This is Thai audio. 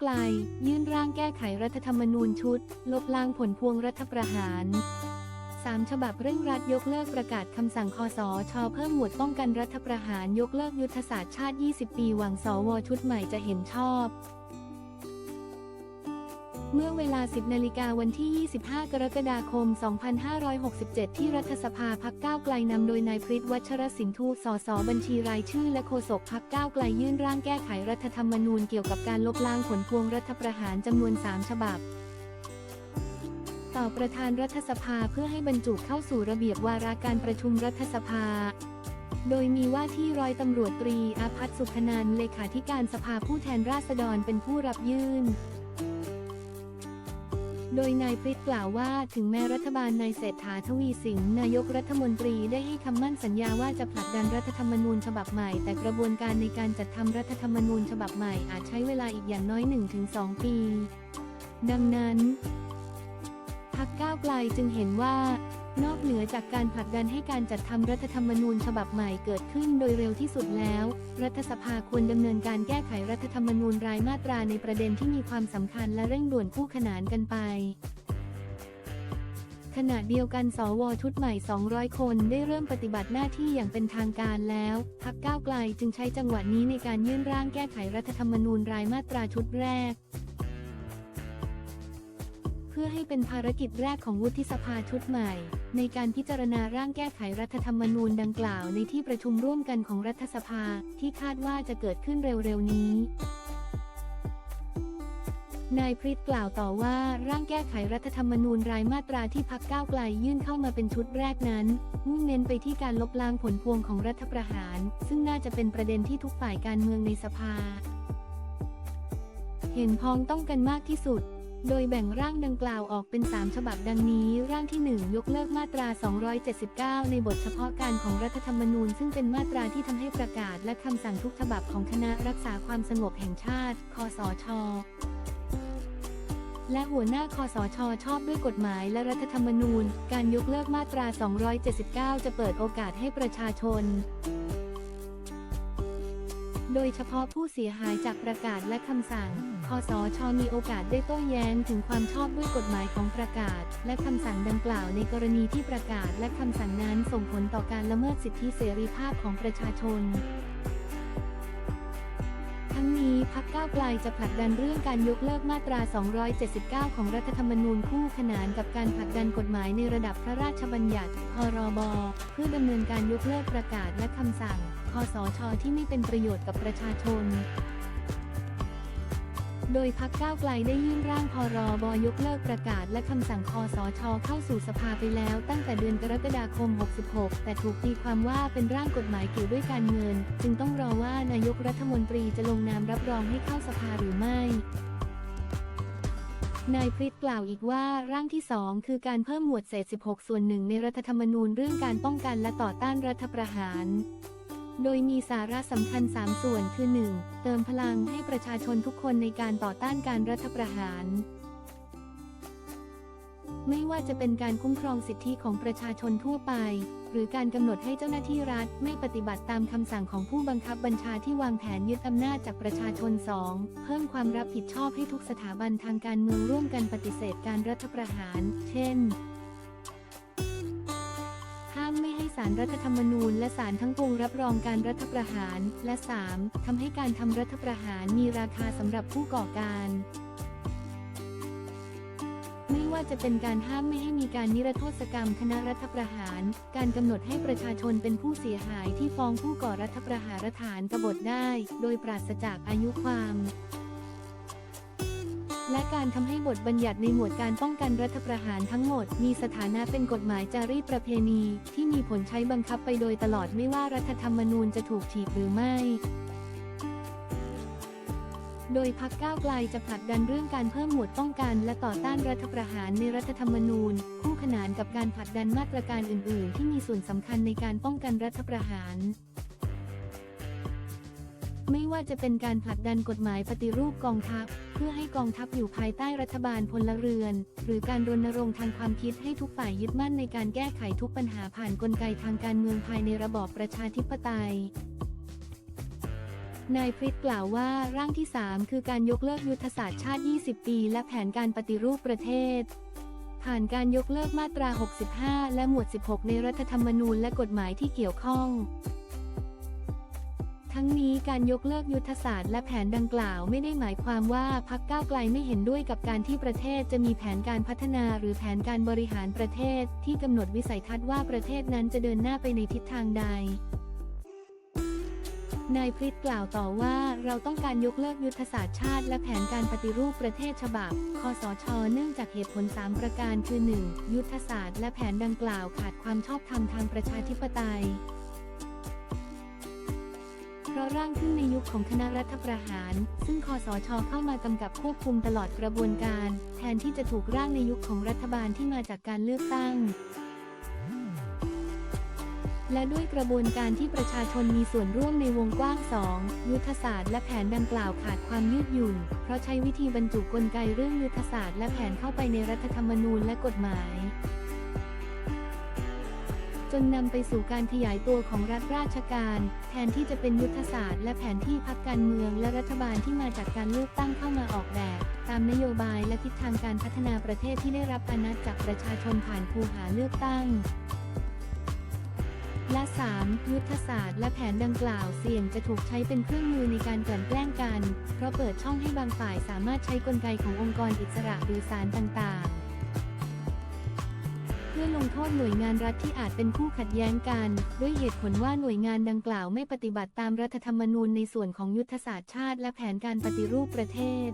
ไกล ยื่นร่างแก้ไขรัฐธรรมนูญชุด ลบล้างผลพวงรัฐประหารสามฉบับเร่งรัดยกเลิกประกาศคำสั่งคอสชเพิ่มหมวดป้องกันรัฐประหารยกเลิกยุทธศาสตร์ชาติ 20 ปีหวังสวชุดใหม่จะเห็นชอบ เมื่อเวลา 10นาฬิกาวันที่ 25 กรกฎาคม 2567 ที่รัฐสภาพักก้าวไกลนำโดยนายพริตวัชรสินทูสสบัญชีรายชื่อและโฆษกพักก้าวไกลยื่นร่างแก้ไขรัฐธรรมนูญเกี่ยวกับการลบล้างผลพวงรัฐประหารจำนวน 3 ฉบับ ต่อประธานรัฐสภาเพื่อให้บรรจุเข้าสู่ระเบียบวาระการประชุมรัฐสภาโดยมีว่าที่ร้อยตำรวจตรีอาพัฒสุขนันเลขาธิการสภาผู้แทนราษฎรเป็นผู้รับยื่น โดยนายพริตกล่าวว่าถึงแม้รัฐบาลนายเศรษฐาทวีสินนายกรัฐมนตรีได้ให้คำมั่นสัญญาว่าจะผลักดันรัฐธรรมนูญฉบับใหม่ แต่กระบวนการในการจัดทำรัฐธรรมนูญฉบับใหม่อาจใช้เวลาอีกอย่างน้อย 1-2 ปี ดังนั้นพักก้าวไกลจึงเห็นว่า นอกเหนือจากการผลักดันให้การจัดทำรัฐธรรมนูญฉบับใหม่เกิดขึ้นโดยเร็วที่สุดแล้ว รัฐสภาควรดำเนินการแก้ไขรัฐธรรมนูญรายมาตราในประเด็นที่มีความสำคัญและเร่งด่วนคู่ขนานกันไปขณะเดียวกันสวชุดใหม่ 200 คนได้เริ่มปฏิบัติหน้าที่อย่างเป็นทางการแล้ว พักก้าวไกลจึงใช้จังหวะนี้ในการยื่นร่างแก้ไขรัฐธรรมนูญรายมาตราชุดแรก พื่อให้เป็นภารกิจแรกของวุฒิสภาชุดใหม่ ในการพิจารณาร่างแก้ไขรัฐธรรมนูญดังกล่าวในที่ประชุมร่วมกันของรัฐสภาที่คาดว่าจะเกิดขึ้นเร็วๆนี้นายพริตกล่าวต่อว่าร่างแก้ไขรัฐธรรมนูญรายมาตราที่พักก้าวไกลยื่นเข้ามาเป็นชุดแรกนั้นมุ่งเน้นไปที่การลบล้างผลพวงของรัฐประหาร ซึ่งน่าจะเป็นประเด็นที่ทุกฝ่ายการเมืองในสภา เห็นพ้องต้องกันมากที่สุด โดยแบ่งร่างดังกล่าวออกเป็น 3 ฉบับดังนี้ ร่างที่ 1 ยกเลิกมาตรา 279 ในบทเฉพาะการของรัฐธรรมนูญ ซึ่งเป็นมาตราที่ทำให้ประกาศและคำสั่งทุกฉบับของคณะรักษาความสงบแห่งชาติ คสช และหัวหน้าคอสช ชอบด้วยกฎหมายและรัฐธรรมนูญ การยกเลิกมาตรา 279 จะเปิดโอกาสให้ประชาชน โดยเฉพาะผู้เสียหายจากประกาศและคำสั่ง คสช มีโอกาสได้โต้แย้งถึงความชอบด้วยกฎหมายของประกาศ และคำสั่งดังกล่าวในกรณีที่ประกาศและคำสั่งนั้นส่งผลต่อการละเมิดสิทธิเสรีภาพของประชาชน ทั้งนี้พักก้าวไกลจะผลักดันเรื่องการยกเลิกมาตรา 279 ของรัฐธรรมนูญคู่ขนานกับการผลักดันกฎหมายในระดับพระราชบัญญัติ พรบ เพื่อดำเนินการยกเลิกประกาศและคำสั่ง คสช ที่ไม่เป็นประโยชน์กับประชาชน โดยพักก้าวไกลได้ยื่นร่างพรบยกเลิกประกาศและคำสั่งคอสช เข้าสู่สภาไปแล้วตั้งแต่เดือนกรกฎาคม 66 แต่ถูกตีความว่าเป็นร่างกฎหมายเกี่ยวด้วยการเงิน จึงต้องรอว่านายกรัฐมนตรีจะลงนามรับรองให้เข้าสภาหรือไม่นายพริตกล่าวอีกว่าร่างที่ 2 คือการเพิ่มหมวดเศษ 16 ส่วนหนึ่งในรัฐธรรมนูญเรื่องการป้องกันและต่อต้านรัฐประหาร โดยมีสาระสำคัญ 3 ส่วนคือ 1. เติมพลังให้ประชาชนทุกคนในการต่อต้านการรัฐประหาร ไม่ว่าจะเป็นการคุ้มครองสิทธิของประชาชนทั่วไป หรือการกำหนดให้เจ้าหน้าที่รัฐ ไม่ปฏิบัติตามคำสั่งของผู้บังคับบัญชาที่วางแผนยึดอำนาจจากประชาชน 2. เพิ่มความรับผิดชอบให้ทุกสถาบันทางการเมืองร่วมกันปฏิเสธการรัฐประหาร เช่นารรัฐธรรมนูญและสารทั้งปวงรับรองการรัฐประหาร และ 3. ทำให้การทำรัฐประหารมีราคาสำหรับผู้ก่อการ ไม่ว่าจะเป็นการห้ามไม่ให้มีการนิรโทษกรรมคณะรัฐประหาร การกำหนดให้ประชาชนเป็นผู้เสียหายที่ฟ้องผู้ก่อรัฐประหารฐานกบฏได้ โดยปราศจากอายุความ และการทำให้บทบัญญัติในหมวดการป้องกันรัฐประหารทั้งหมด มีสถานะเป็นกฎหมายจารีตประเพณี ที่มีผลใช้บังคับไปโดยตลอดไม่ว่ารัฐธรรมนูญจะถูกถีบหรือไม่ โดยพักก้าวไกลจะผลักดันเรื่องการเพิ่มหมวดป้องกัน และต่อต้านรัฐประหารในรัฐธรรมนูญ คู่ขนานกับการผลักดันมาตรการอื่น ๆ ที่มีส่วนสำคัญในการป้องกันรัฐประหารไม่ว่าจะเป็นการผลักดันกฎหมายปฏิรูปกองทัพ เพื่อให้กองทัพอยู่ภายใต้รัฐบาลพลเรือน หรือการรณรงค์ทางความคิดให้ทุกฝ่ายยึดมั่นในการแก้ไขทุกปัญหาผ่านนกลไกทางการเมืองภายในระบอบประชาธิปไตยนายพริตกล่าวว่าร่างที่ 3 คือการยกเลิกยุทธศาสตร์ชาติ 20 ปี และแผนการปฏิรูปประเทศ ผ่านการยกเลิกมาตรา 65 และหมวด 16 ในรัฐธรรมนูญและกฎหมายที่เกี่ยวข้อง ทั้งนี้การยกเลิกยุทธศาสตร์และแผนดังกล่าวไม่ได้หมายความว่าพักก้าวไกลไม่เห็นด้วยกับการที่ประเทศจะมีแผนการพัฒนาหรือแผนการบริหารประเทศ ที่กำหนดวิสัยทัศน์ว่าประเทศนั้นจะเดินหน้าไปในทิศทางใดนายพริตกล่าวต่อว่าเราต้องการยกเลิกยุทธศาสตร์ชาติและแผนการปฏิรูปประเทศฉบับ คสช เนื่องจากเหตุผล 3 ประการคือ 1. ยุทธศาสตร์และแผนดังกล่าวขาดความชอบธรรมทางประชาธิปไตย ราะร่างขึ้นในยุคของคณะรัฐประหาร ซึ่งคอสชเข้ามากำกับควบคุมตลอดกระบวนการ แทนที่จะถูกร่างในยุคของรัฐบาลที่มาจากการเลือกตั้ง และด้วยกระบวนการที่ประชาชนมีส่วนร่วมในวงกว้าง2ยุทธศาสตร์และแผนดังกล่าวขาดความยืดหยุ่น เพราะใช้วิธีบรรจุกลไกเรื่องยุทธศาสตร์และแผนเข้าไปในรัฐธรรมนูญและกฎหมาย จนนำไปสู่การขยายตัวของรัฐราชการ แทนที่จะเป็นยุทธศาสตร์และแผนที่พักการเมืองและรัฐบาลที่มาจากการเลือกตั้งเข้ามาออกแบบ ตามนโยบายและทิศทางการพัฒนาประเทศที่ได้รับอนัตจากประชาชนผ่านคูหาเลือกตั้งและ 3. ยุทธศาสตร์และแผนดังกล่าวเสี่ยงจะถูกใช้เป็นเครื่องมือในการกลั่นแกล้งกัน เพราะเปิดช่องให้บางฝ่ายสามารถใช้กลไกขององค์กรอิสระหรือศาลต่างๆ พื่อลงโทษหน่วยงานรัฐที่อาจเป็นคู่ขัดแย้งกัน ด้วยเหตุผลว่าหน่วยงานดังกล่าวไม่ปฏิบัติตามรัฐธรรมนูญในส่วนของยุทธศาสตร์ชาติและแผนการปฏิรูปประเทศ